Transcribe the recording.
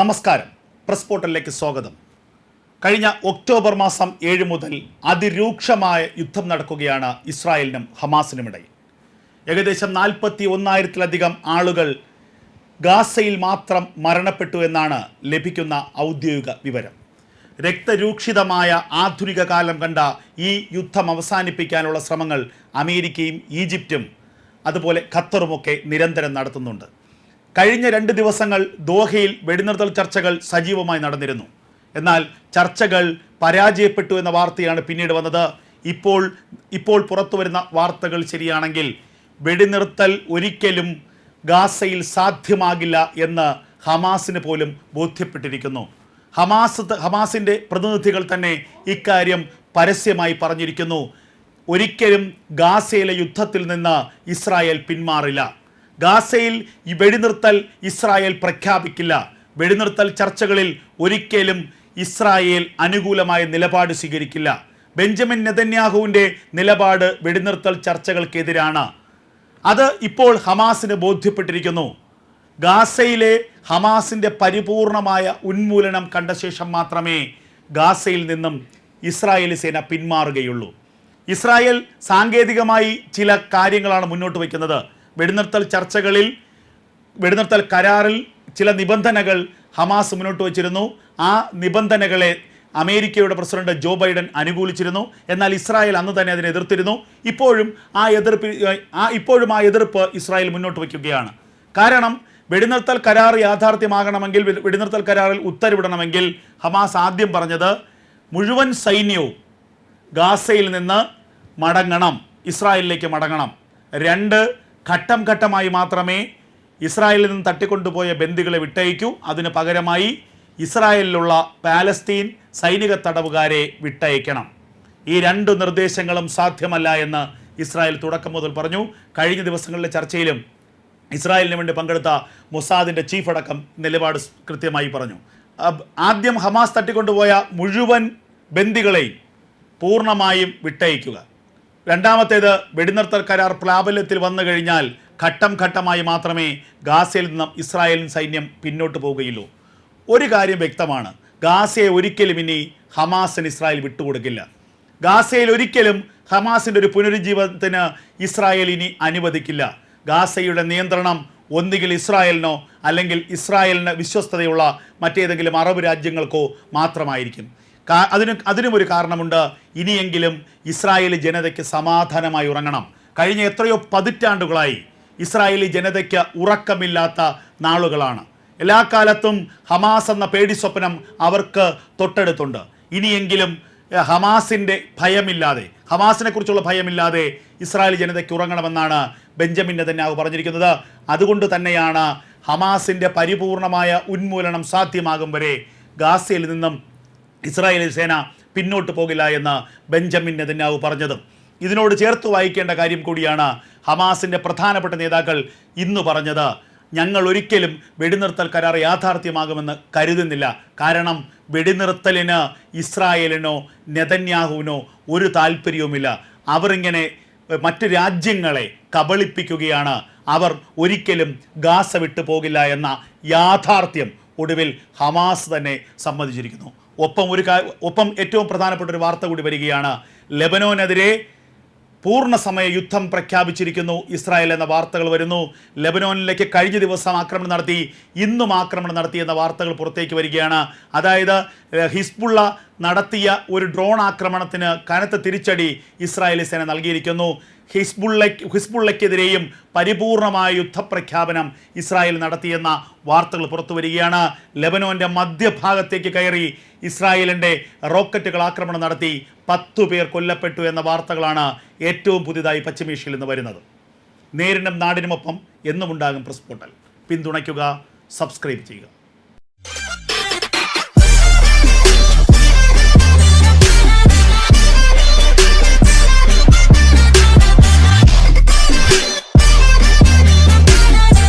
നമസ്കാരം. പ്രസ് പോർട്ടലിലേക്ക് സ്വാഗതം. കഴിഞ്ഞ ഒക്ടോബർ മാസം ഏഴ് മുതൽ അതിരൂക്ഷമായ യുദ്ധം നടക്കുകയാണ് ഇസ്രായേലിനും ഹമാസിനുമിടയിൽ ഏകദേശം നാൽപ്പത്തി ഒന്നായിരത്തിലധികം ആളുകൾ ഗാസയിൽ മാത്രം മരണപ്പെട്ടു എന്നാണ് ലഭിക്കുന്ന ഔദ്യോഗിക വിവരം. രക്തരൂക്ഷിതമായ ആധുനിക കാലം കണ്ട ഈ യുദ്ധം അവസാനിപ്പിക്കാനുള്ള ശ്രമങ്ങൾ അമേരിക്കയും ഈജിപ്തും അതുപോലെ ഖത്തറുമൊക്കെ നിരന്തരം നടത്തുന്നുണ്ട്. കഴിഞ്ഞ രണ്ട് ദിവസങ്ങൾ ദോഹയിൽ വെടിനിർത്തൽ ചർച്ചകൾ സജീവമായി നടന്നിരുന്നു. എന്നാൽ ചർച്ചകൾ പരാജയപ്പെട്ടു എന്ന വാർത്തയാണ് പിന്നീട് വന്നത്. ഇപ്പോൾ ഇപ്പോൾ പുറത്തു വരുന്ന വാർത്തകൾ ശരിയാണെങ്കിൽ വെടിനിർത്തൽ ഒരിക്കലും ഗാസയിൽ സാധ്യമാകില്ല എന്ന് ഹമാസിന് പോലും ബോധ്യപ്പെട്ടിരിക്കുന്നു. ഹമാസ് ഹമാസിന്റെ പ്രതിനിധികൾ തന്നെ ഇക്കാര്യം പരസ്യമായി പറഞ്ഞിരിക്കുന്നു. ഒരിക്കലും ഗാസയിലെ യുദ്ധത്തിൽ നിന്ന് ഇസ്രായേൽ പിന്മാറില്ല. ഗാസയിൽ ഈ വെടിനിർത്തൽ ഇസ്രായേൽ പ്രഖ്യാപിക്കില്ല. വെടിനിർത്തൽ ചർച്ചകളിൽ ഒരിക്കലും ഇസ്രായേൽ അനുകൂലമായ നിലപാട് സ്വീകരിക്കില്ല. ബെഞ്ചമിൻ നെതന്യാഹുവിന്റെ നിലപാട് വെടിനിർത്തൽ ചർച്ചകൾക്കെതിരാണ്. അത് ഇപ്പോൾ ഹമാസിന് ബോധ്യപ്പെട്ടിരിക്കുന്നു. ഗാസയിലെ ഹമാസിന്റെ പരിപൂർണമായ ഉന്മൂലനം കണ്ട ശേഷം മാത്രമേ ഗാസയിൽ നിന്നും ഇസ്രായേലി സേന പിന്മാറുകയുള്ളൂ. ഇസ്രായേൽ സാങ്കേതികമായി ചില കാര്യങ്ങളാണ് മുന്നോട്ട് വയ്ക്കുന്നത്. വെടിനിർത്തൽ ചർച്ചകളിൽ വെടിനിർത്തൽ കരാറിൽ ചില നിബന്ധനകൾ ഹമാസ് മുന്നോട്ട് വച്ചിരുന്നു. ആ നിബന്ധനകളെ അമേരിക്കയുടെ പ്രസിഡന്റ് ജോ ബൈഡൻ അനുകൂലിച്ചിരുന്നു. എന്നാൽ ഇസ്രായേൽ അന്ന് തന്നെ അതിനെ എതിർത്തിരുന്നു. ഇപ്പോഴും ആ എതിർപ്പ് ആ ഇപ്പോഴും ആ എതിർപ്പ് ഇസ്രായേൽ മുന്നോട്ട് വയ്ക്കുകയാണ്. കാരണം വെടിനിർത്തൽ കരാർ യാഥാർത്ഥ്യമാകണമെങ്കിൽ വെടിനിർത്തൽ കരാറിൽ ഉത്തരവിടണമെങ്കിൽ ഹമാസ് ആദ്യം പറഞ്ഞത് മുഴുവൻ സൈന്യവും ഗാസയിൽ നിന്ന് മടങ്ങണം. ഇസ്രായേലിലേക്ക് മടങ്ങണം. രണ്ട് ഘട്ടം ഘട്ടമായി മാത്രമേ ഇസ്രായേലിൽ നിന്ന് തട്ടിക്കൊണ്ടുപോയ ബന്ദികളെ വിട്ടയക്കൂ. അതിന് പകരമായി ഇസ്രായേലിലുള്ള പാലസ്തീൻ സൈനിക തടവുകാരെ വിട്ടയക്കണം. ഈ രണ്ട് നിർദ്ദേശങ്ങളും സാധ്യമല്ല എന്ന് ഇസ്രായേൽ തുടക്കം മുതൽ പറഞ്ഞു. കഴിഞ്ഞ ദിവസങ്ങളിലെ ചർച്ചയിലും ഇസ്രായേലിന് വേണ്ടി പങ്കെടുത്ത മൊസാദിന്റെ ചീഫ് അടക്കം നിലപാട് കൃത്യമായി പറഞ്ഞു. ആദ്യം ഹമാസ് തട്ടിക്കൊണ്ടുപോയ മുഴുവൻ ബന്ദികളെയും പൂർണമായും വിട്ടയക്കുക. രണ്ടാമത്തേത് വെടിനിർത്തൽ കരാർ പ്രാബല്യത്തിൽ വന്നു കഴിഞ്ഞാൽ ഘട്ടം ഘട്ടമായി മാത്രമേ ഗാസയിൽ നിന്നും ഇസ്രായേലിൻ സൈന്യം പിന്നോട്ട് പോവുകയുള്ളൂ. ഒരു കാര്യം വ്യക്തമാണ്. ഗാസയെ ഒരിക്കലും ഇനി ഹമാസിന് ഇസ്രായേൽ വിട്ടുകൊടുക്കില്ല. ഗാസയിൽ ഒരിക്കലും ഹമാസിന്റെ ഒരു പുനരുജ്ജീവനത്തിന് ഇസ്രായേൽ ഇനി അനുവദിക്കില്ല. ഗാസയുടെ നിയന്ത്രണം ഒന്നുകിൽ ഇസ്രായേലിനോ അല്ലെങ്കിൽ ഇസ്രായേലിന് വിശ്വസ്തതയുള്ള മറ്റേതെങ്കിലും അറബ് രാജ്യങ്ങൾക്കോ മാത്രമായിരിക്കും. അതിന് അതിനും ഒരു കാരണമുണ്ട്. ഇനിയെങ്കിലും ഇസ്രായേലി ജനതയ്ക്ക് സമാധാനമായി ഉറങ്ങണം. കഴിഞ്ഞ എത്രയോ പതിറ്റാണ്ടുകളായി ഇസ്രായേലി ജനതയ്ക്ക് ഉറക്കമില്ലാത്ത നാളുകളാണ്. എല്ലാ കാലത്തും ഹമാസ് എന്ന പേടി സ്വപ്നം അവർക്ക് തൊട്ടടുത്തുണ്ട്. ഇനിയെങ്കിലും ഹമാസിന്റെ ഭയമില്ലാതെ ഹമാസിനെ കുറിച്ചുള്ള ഭയമില്ലാതെ ഇസ്രായേൽ ജനതയ്ക്ക് ഉറങ്ങണമെന്നാണ് ബെഞ്ചമിൻ നെതന്യാഹു പറഞ്ഞിരിക്കുന്നത്. അതുകൊണ്ട് തന്നെയാണ് ഹമാസിന്റെ പരിപൂർണമായ ഉന്മൂലനം സാധ്യമാകും വരെ ഗാസയിൽ നിന്നും ഇസ്രായേലി സേന പിന്നോട്ട് പോകില്ല എന്ന് ബെഞ്ചമിൻ നെതന്യാവ് പറഞ്ഞത്. ഇതിനോട് ചേർത്ത് വായിക്കേണ്ട കാര്യം കൂടിയാണ് ഹമാസിന്റെ പ്രധാനപ്പെട്ട നേതാക്കൾ ഇന്ന് പറഞ്ഞത്. ഞങ്ങൾ ഒരിക്കലും വെടിനിർത്തൽ കരാർ യാഥാർത്ഥ്യമാകുമെന്ന് കരുതുന്നില്ല. കാരണം വെടിനിർത്തലിന് ഇസ്രായേലിനോ നെതന്യാഹുവിനോ ഒരു താല്പര്യവുമില്ല. അവരിങ്ങനെ മറ്റ് രാജ്യങ്ങളെ കബളിപ്പിക്കുകയാണ്. അവർ ഒരിക്കലും ഗാസ വിട്ടു പോകില്ല എന്ന യാഥാർത്ഥ്യം ഒടുവിൽ ഹമാസ് തന്നെ സമ്മതിച്ചിരിക്കുന്നു. ഒപ്പം ഒരു ഒപ്പം ഏറ്റവും പ്രധാനപ്പെട്ട ഒരു വാർത്ത കൂടി വരികയാണ്. ലെബനോനെതിരെ പൂർണസമയ യുദ്ധം പ്രഖ്യാപിച്ചിരിക്കുന്നു. ഇസ്രായേൽ എന്ന വാർത്തകൾ വരുന്നു. ലെബനോനിലേക്ക് കഴിഞ്ഞ ദിവസം ആക്രമണം നടത്തി ഇന്നും ആക്രമണം നടത്തി എന്ന വാർത്തകൾ പുറത്തേക്ക് വരികയാണ്. അതായത് ഹിസ്ബുള്ള നടത്തിയ ഒരു ഡ്രോൺ ആക്രമണത്തിന് കനത്ത തിരിച്ചടി ഇസ്രായേലി സേന നൽകിയിരിക്കുന്നു. ഹിസ്ബുള്ളയ്ക്ക് ഹിസ്ബുള്ളയ്ക്കെതിരെയും പരിപൂർണമായ യുദ്ധപ്രഖ്യാപനം ഇസ്രായേൽ നടത്തിയെന്ന വാർത്തകൾ പുറത്തു വരികയാണ് ലെബനോന്റെ മധ്യഭാഗത്തേക്ക് കയറി ഇസ്രായേലിന്റെ റോക്കറ്റുകൾ ആക്രമണം നടത്തി പത്തു പേർ കൊല്ലപ്പെട്ടു എന്ന വാർത്തകളാണ് ഏറ്റവും പുതിയതായി പശ്ചിമേഷ്യയിൽ നിന്ന് വരുന്നത്. നേരിനും നാടിനുമൊപ്പം എന്നുമുണ്ടാകും പ്രസ് പോർട്ടൽ പിന്തുണയ്ക്കുക സബ്സ്ക്രൈബ് ചെയ്യുക.